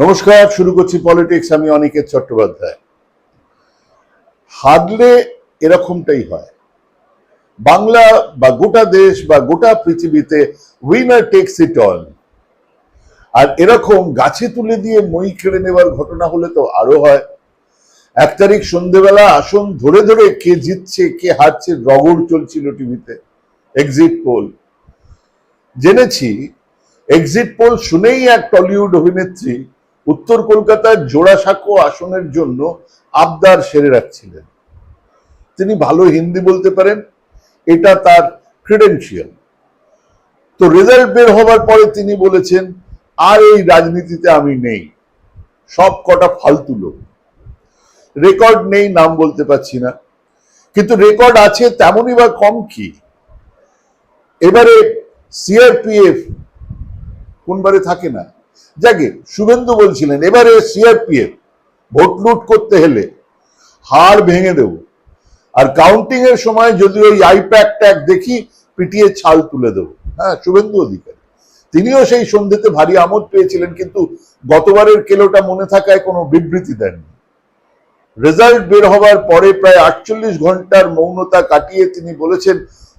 নমস্কার, শুরু করছি পলিটিক্স, আমি অনিকেত চট্টোপাধ্যায়। হারলে এরকমটাই হয়। বাংলা বা গোটা দেশ বা গোটা পৃথিবীতে উইনার টেক্স ইট অল আর এরকম গাছে তুলে দিয়ে মই কেড়ে নেওয়ার ঘটনা হলে তো আরও হয়। এক তারিখ সন্ধেবেলা আসন ধরে ধরে কে জিতছে, কে হারছে, রগড় চলছিল টিভিতে। এক্সিট পোল জেনেছি এক্সিট পোল শুনেই এক টলিউড অভিনেত্রী উত্তর কলকাতার জোড়াসাঁকো আসনের জন্য আবদার সেরে রাখছিলেন। তিনি ভালো হিন্দি বলতে পারেন, এটা তার ক্রিডেন্সিয়াল তো রেজাল্ট বের হবার পরে তিনি বলেছেন, আর এই রাজনীতিতে আমি নেই, সব কটা ফালতু লোক। রেকর্ড নেই, নাম বলতে পারছি না। কিন্তু রেকর্ড আছে, তেমনই বা কম কি? এবারে সিআরপিএফ কোনবারে থাকে না। যাকে শুভেন্দু বলছিলেন, এবারে সিআরপিএফ ভোট লুট করতে হলে হাড় ভেঙে দেব। আর কাউন্টিং এর সময় যদি ওই আইপ্যাক ট্যাগ দেখি, পিটিয়ে ছাল তুলে দেবো। হ্যাঁ শুভেন্দু অধিকারী। তিনিও সেই সন্ধ্যেতে ভারী আমোদ পেয়েছিলেন, কিন্তু গতবারের কেলোটা মনে থাকায় কোনো বিবৃতি দেননি। রেজাল্ট বের হবার পরে প্রায় আটচল্লিশ ঘণ্টার মৌনতা কাটিয়ে তিনি বলেছেন,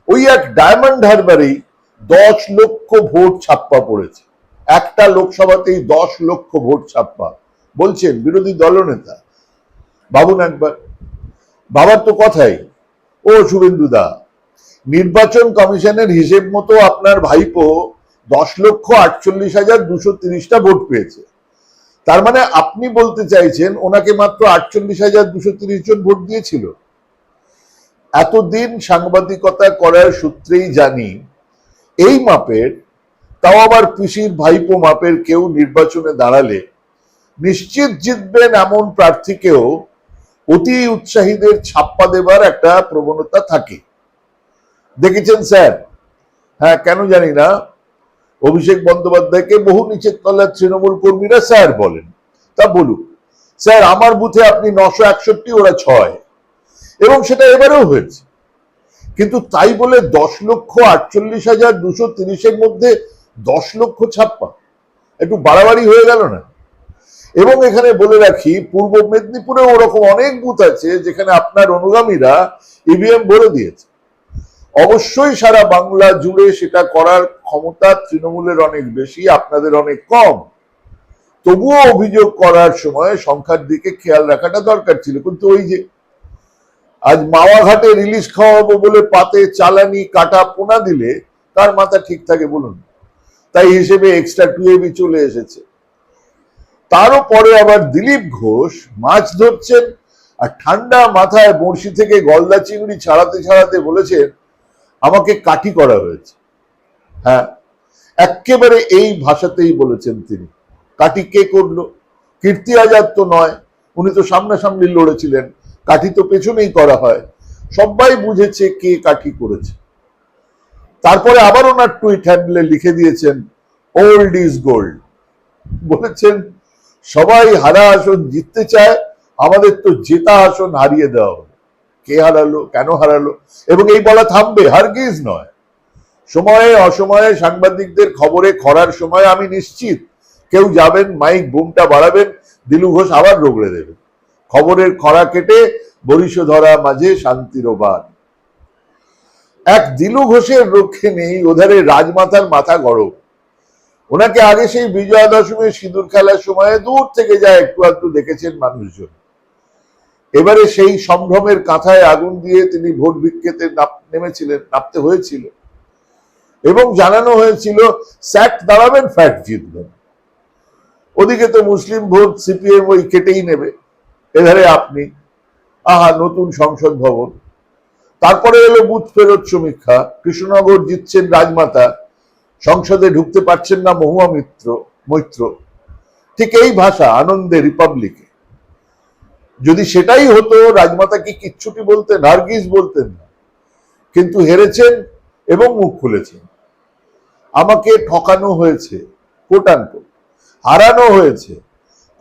ওই এক ডায়মন্ড হারবারেই দশ লক্ষ ভোট ছাপ্পা পড়েছে। একটা লোকসভাতেই দশ লক্ষ ভোট ছাপ্পা বলছেন বিরোধী দলনেতা। ভাবুন একবার। বাবার তো কথাই। ও শুভেন্দু দা, নির্বাচন কমিশনের হিসেব মতো আপনার ভাইপো দশ লক্ষ আটচল্লিশ হাজার দুশো তিরিশটা ভোট পেয়েছে। তার মানে আপনি বলতে চাইছেন ওনাকে মাত্র আটচল্লিশ হাজার দুশো তিরিশ জন ভোট দিয়েছিল। এতদিন সাংবাদিকতা করার সূত্রেই জানি এই মাপের তাও আবার পিসির ভাইপো মাপের কেউ নির্বাচনে দাঁড়ালে নিশ্চিত জিতবেন এমন প্রার্থীকেও অতি উৎসাহীদের ছাপ্পা দেবার একটা প্রবণতা থাকে। দেখেছেন স্যার? হ্যাঁ কেন জানি না। অভিষেক বন্দ্যোপাধ্যায়কে বহু নিচের তলার তৃণমূল কর্মীরা স্যার বলেন। তা বলুক। স্যার, আমার বুথে আপনি নশো একষট্টি, ওরা ছয়। এবং সেটা এবারেও হয়েছে। কিন্তু তাই বলে দশ লক্ষ আটচল্লিশ হাজার দুশো তিরিশের মধ্যে দশ লক্ষ ছাপ্পা। একটু বাড়াবাড়ি হয়ে গেল না? এবং এখানে বলে রাখি, পূর্ব মেদিনীপুরে ওরকম অনেক বুথ আছে যেখানে আপনার অনুগামীরা ইভিএম ভরে দিয়েছে। অবশ্যই সারা বাংলা জুড়ে সেটা করার ক্ষমতা তৃণমূলের অনেক বেশি, আপনাদের অনেক কম। তবুও অভিযোগ করার সময় সংখ্যার দিকে খেয়াল রাখাটা দরকার ছিল। কিন্তু ওই যে আজ মাওয়াঘাটে রিলিজ খাওয়াবো বলে পাতে চালানি কাটা পোনা দিলে তার মাথা ঠিক থাকে বলুন। তাই হিসেবে এক্সট্রা টুয়েবি চলে এসেছে। তারও পরে আবার দিলীপ ঘোষ মাছ ধরছেন আর ঠান্ডা মাথায় বড়শি থেকে গলদা চিংড়ি ছাড়াতে ছাড়াতে বলেছেন, আমাকে কাঠি করা হয়েছে। হ্যাঁ একেবারে এই ভাষাতেই বলেছেন তিনি। কাঠি কে করল? কীর্তি আজাদ তো নয়, উনি তো সামনাসামনি লড়েছিলেন। কাঠি তো পেছনেই করা হয়। সবাই বুঝেছে কে কাঠি করেছে। তারপরে আবার ওনার টুইট হ্যান্ডেলে লিখে দিয়েছেন ওল্ড ইজ গোল্ড বলেছেন, সবাই হারা আসন জিততে চায়, আমাদের তো জেতা আসন হারিয়ে দেওয়া হলো কে হারালো, কেন হারালো? এবং এই বলা থামবে, হারগিজ নয়। সময়ে অসময়ে সাংবাদিকদের খবরে খরার সময় আমি নিশ্চিত, কেউ যাবেন, মাইক বুমটা বাড়াবেন, দিলু ঘোষ আবার রোগড়ে দেবেন। খবরের খরা কেটে বরিশ ধরা মাঝে শান্তির বাদ এক দিলু ঘোষের রক্ষে নেই ওধারে রাজমাতার মাথা গরম। ওনাকে আগে সেই বিজয়া দশমীর সিঁদুর খেলার সময় দূর থেকে যায় একটু একটু দেখেছেন মানুষজন। এবারে সেই সম্ভ্রমের কাঁথায় আগুন দিয়ে তিনি ভোট বিক্ষেতে নেমেছিলেন নামতে হয়েছিল। এবং জানানো হয়েছিল স্যাট দাঁড়াবেন, ফ্যাট জিতবেন। ওদিকে তো মুসলিম ভোট সিপিএম ওই কেটেই নেবে। এধারে আপনি, আহা, নতুন সংসদ ভবন। তারপরে এলো বুথ ফেরত সমীক্ষা। কৃষ্ণনগর জিতছেন রাজমাতা। সংসদে ঢুকতে পারছেন না মহুয়া মিত্র, মৈত্র। ঠিক এই ভাষা, আনন্দে রিপাবলিকে। যদি সেটাই হতো, রাজমাতা কি কিচ্ছুটি বলতেন, হারগিজ বলতেন না। কিন্তু হেরেছেন এবং মুখ খুলেছেন। আমাকে ঠকানো হয়েছে কোটানকো হারানো হয়েছে।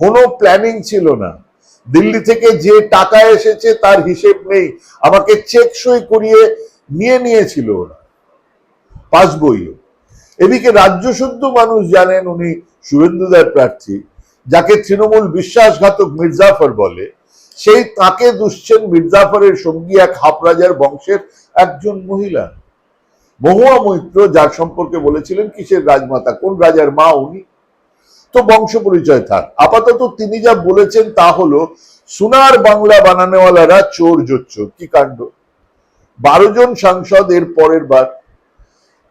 কোনো প্ল্যানিং ছিল না। দিল্লি থেকে যে টাকা এসেছে তার হিসেব নেই। আমাকে চেক সই করিয়ে নিয়ে নিয়েছিল ওরা। পাসবইও এদিকে রাজ্য শুদ্ধ মানুষ জানেন উনি শুভেন্দুদার প্রার্থী, যাকে তৃণমূল বিশ্বাসঘাতক মির্জাফর বলে। সেই তাকে দুশ্চেন মির্জাফরের সঙ্গী এক হাপরাজার বংশের একজন মহিলা। মহুয়া মৈত্র যার সম্পর্কে বলেছিলেন, কিসের রাজমাতা, কোন রাজার মা উনি? তো বংশ পরিচয় থাক আপাতত তিনি যা বলেছেন তা হলো, সোনার বাংলা বানানোওয়ালারা চোর জোচ্চোর কি কাণ্ড? বারো জন সাংসদ এর পরের বার।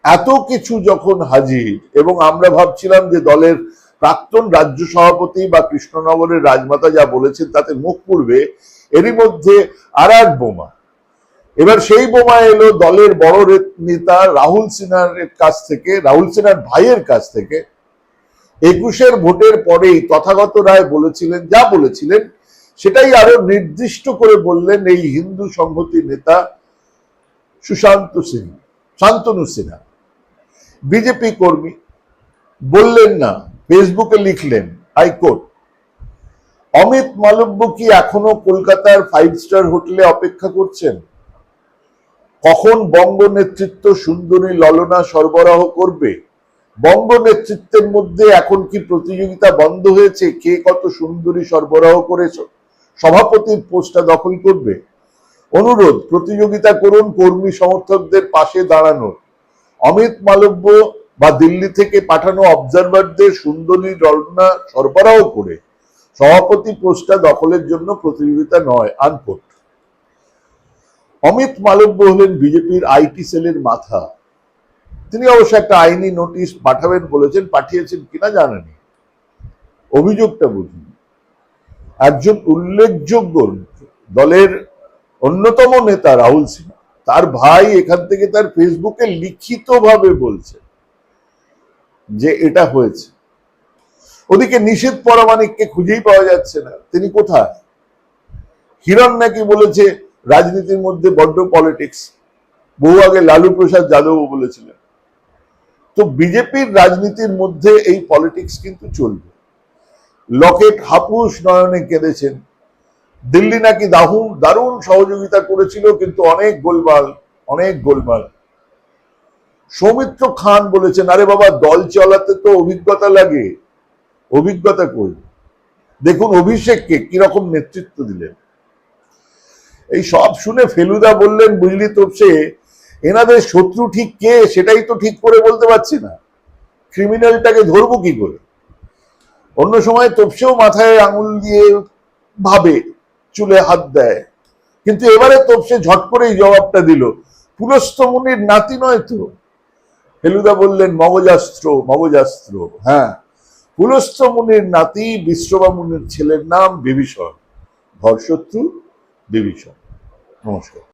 এত কিছু যখন হাজির, এবং আমরা ভাবছিলাম যে দলের প্রাক্তন রাজ্য সভাপতি বা কৃষ্ণনগরের রাজমাতা যা বলেছেন তাতে মুখ পুড়বে, এরই মধ্যে আর এক বোমা। এবার সেই বোমা এলো দলের বড় নেতা রাহুল সিনহার কাছ থেকে, রাহুল সিনহার ভাইয়ের কাছ থেকে। একুশের ভোটের পরেই তথাগত রায় বলেছিলেন, যা বলেছিলেন, সেটাই আরও নির্দিষ্ট করে বললেন এই হিন্দু সংহতি নেতা সুশান্ত সিনহা শান্তনু সিনহা। বিজেপি কর্মী বললেন না, ফেসবুকে লিখলেন হাইকোর্ট অমিত মালব্য কি এখনও কলকাতার ফাইভ স্টার হোটেলে অপেক্ষা করছেন? কখন বঙ্গ নেতৃত্ব সুন্দরী ললনা সরবরাহ করবে? বঙ্গ নেতৃত্বের মধ্যে এখন কি প্রতিযোগিতা বন্ধ হয়েছে? কে কত সুন্দরী সরবরাহ করে স- সভাপতির পোস্টটা দখল করবে? অনুরোধ, প্রতিযোগিতা করুন কর্মী সমর্থকদের পাশে দাঁড়ানোর। অমিত মালব্য বা দিল্লি থেকে পাঠানো অবজারভারদের সুন্দরী রলনা সরবরাহ করে। সভাপতি পোস্টটা দখলের জন্য প্রতিযোগিতা নয় আনকোট অমিত মালব্য হলেন বিজেপির আইটি সেলের মাথা। তিনি অবশ্য একটা আইনি নোটিশ পাঠাবেন বলেছেন, পাঠিয়েছেন কিনা জানেনি অভিযোগটা বুঝুন। একজন উল্লেখযোগ্য দলের অন্যতম নেতা রাহুল সিনহা, তার ভাই এখান থেকে তার ফেসবুকে লিখিতভাবে বলছে যে এটা হয়েছে। ওদিকে নিষেধ পরামানিককে খুঁজেই পাওয়া যাচ্ছে না। তিনি কোথায়? হিরণ নাকি বলেছে, রাজনীতির মধ্যে বড্ড পলিটিক্স বহু আগে লালু প্রসাদ যাদবও বলেছিলেন। তো বিজেপির রাজনীতির মধ্যে এই পলিটিক্স কিন্তু চলবে। লকেট হাপুস নয়নে কেঁদেছেন। দিল্লি নাকি দাহুন দারুণ সহযোগিতা করেছিল, কিন্তু অনেক গোলমাল অনেক গোলমাল। সৌমিত্র খান বলেছেন, আরে বাবা, দল চালাতে তো অভিজ্ঞতা লাগে। অভিজ্ঞতা কই? দেখুন অভিষেককে কীরকম নেতৃত্ব দিলেন। এই সব শুনে ফেলুদা বললেন, বুঝলি তো সে এনাদের শত্রু ঠিক কে সেটাই তো ঠিক করে বলতে পারছি না। ক্রিমিনালটাকে ধরবো কি করে? অন্য সময় তোপসেও মাথায় আঙুল দিয়ে ভাবে, চুলে হাত দেয়। কিন্তু এবারে তোপসে ঝট করেই জবাবটা দিল। পুলস্ত মুনির নাতি নয় তো? ফেলুদা বললেন, মগজাস্ত্র মগজাস্ত্র। হ্যাঁ পুলস্ত মুনির নাতি, বিশ্ববা মুনির ছেলের নাম বিভীষণ। ঘরশত্রু বিভীষণ। নমস্কার।